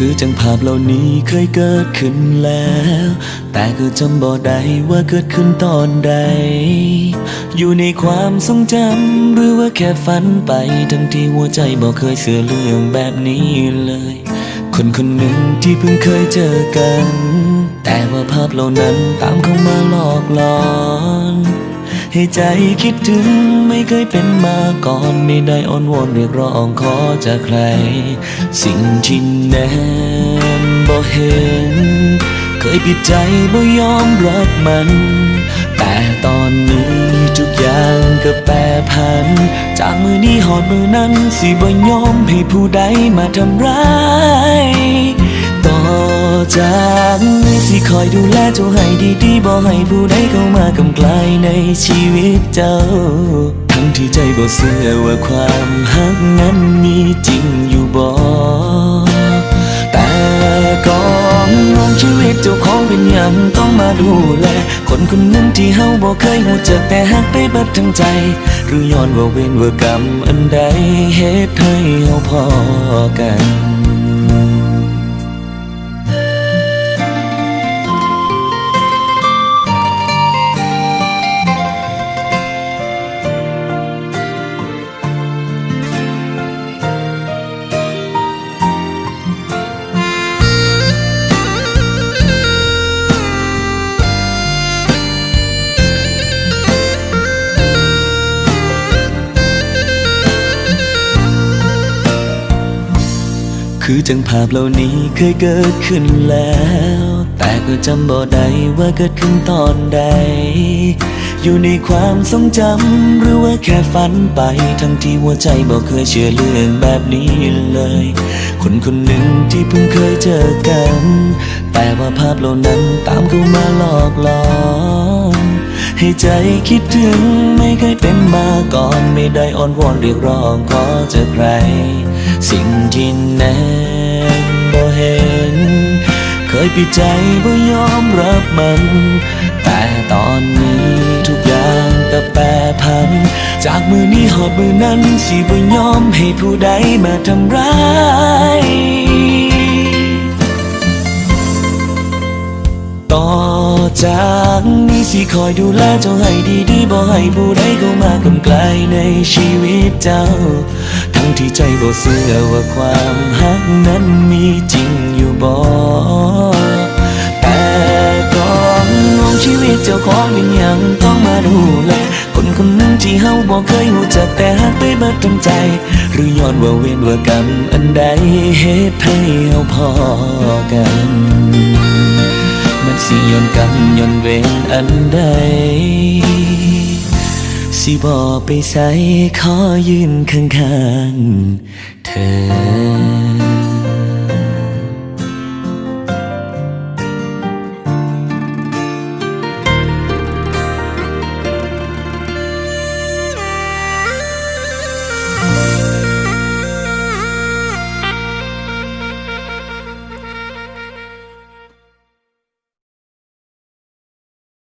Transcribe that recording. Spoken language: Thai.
คือจังภาพเหล่านี้เคยเกิดขึ้นแล้ว แต่คือจำบ่ได้ว่าเกิดขึ้นตอนใด อยู่ในความทรงจำหรือว่าแค่ฝันไป ทั้งที่หัวใจบ่เคยเสื่อเรื่องแบบนี้เลย คนคนหนึ่งที่เพิ่งเคยเจอกัน แต่ว่าภาพเหล่านั้นตามเข้ามาหลอกหลอน ให้ใจคิดถึงไม่เคยเป็นมาก่อน ไม่ได้อ้อนวอนเรียกร้องขอจากใคร สิ่งที่แนมบ่เห็น เคยปิดใจบ่ยอมรับมัน แต่ตอนนี้ทุก ก็แปรผัน จากมือนี้หอดมือนั้น สิบ่ยอมให้ผู้ใดมาทำร้าย ต่อจากนี้สิคอยดูแลเจ้าให้ดีๆบ่ให้ผู้ใดเข้ามากำกลายในชีวิตเจ้า ทั้งที่ใจบ่เชื่อว่าความหักนั้นมีจริงอยู่บ่ เป็นอย่างต้องมาดูแล คนคนหนึงที่เฮาบ่เคยหูจักแต่หักไปเบิดทั้งใจ หรือย้อนว่าเวรว่ากรรมอันใดเหตุให้เฮาพอกัน คือจังภาพเหล่านี้เคยเกิดขึ้นแล้ว แต่ก็จำบ่ได้ว่าเกิดขึ้นตอนใด อยู่ในความทรงจำหรือว่าแค่ฝันไป ทั้งที่หัวใจบ่เคยเชื่อเรื่องแบบนี้เลย คนคนหนึ่งที่เพิ่งเคยเจอกัน แต่ว่าภาพเหล่านั้นตามเข้ามาหลอกหลอน ให้ใจคิดถึงไม่เคยเป็นมาก่อนไม่ได้อ้อนวอนเรียกร้องขอจากใคร สิ่งที่แนบบ่เห็น เคยปิดใจบ่ยอมรับมัน แต่ตอนนี้ทุกอย่างก็แปรผัน จากมือนี้หอดมือนั้นสิบ่ยอมให้ผู้ใดมาทำร้าย คอยดูแลเจ้าให้ดีๆบ่ให้ผู้ใดเข้ามากำไกลในชีวิตเจ้า ทั้งที่ใจบ่เชื่อว่าความหักนั้นมีจริงอยู่บ่แต่ก่อนน้องชีวิตเจ้าของเป็นหยังต้องมาดูแลคนคนหนึงที่เฮาบ่เคยรู้จักแต่หักไปเบิดทั้งใจ หรือย้อนว่าเวรว่ากรรมอันใดเหตุให้เฮาพอกัน สิย้อนกันย้อนเวรอันใด สิบอกไปใส่ขอยืนข้างๆเธอ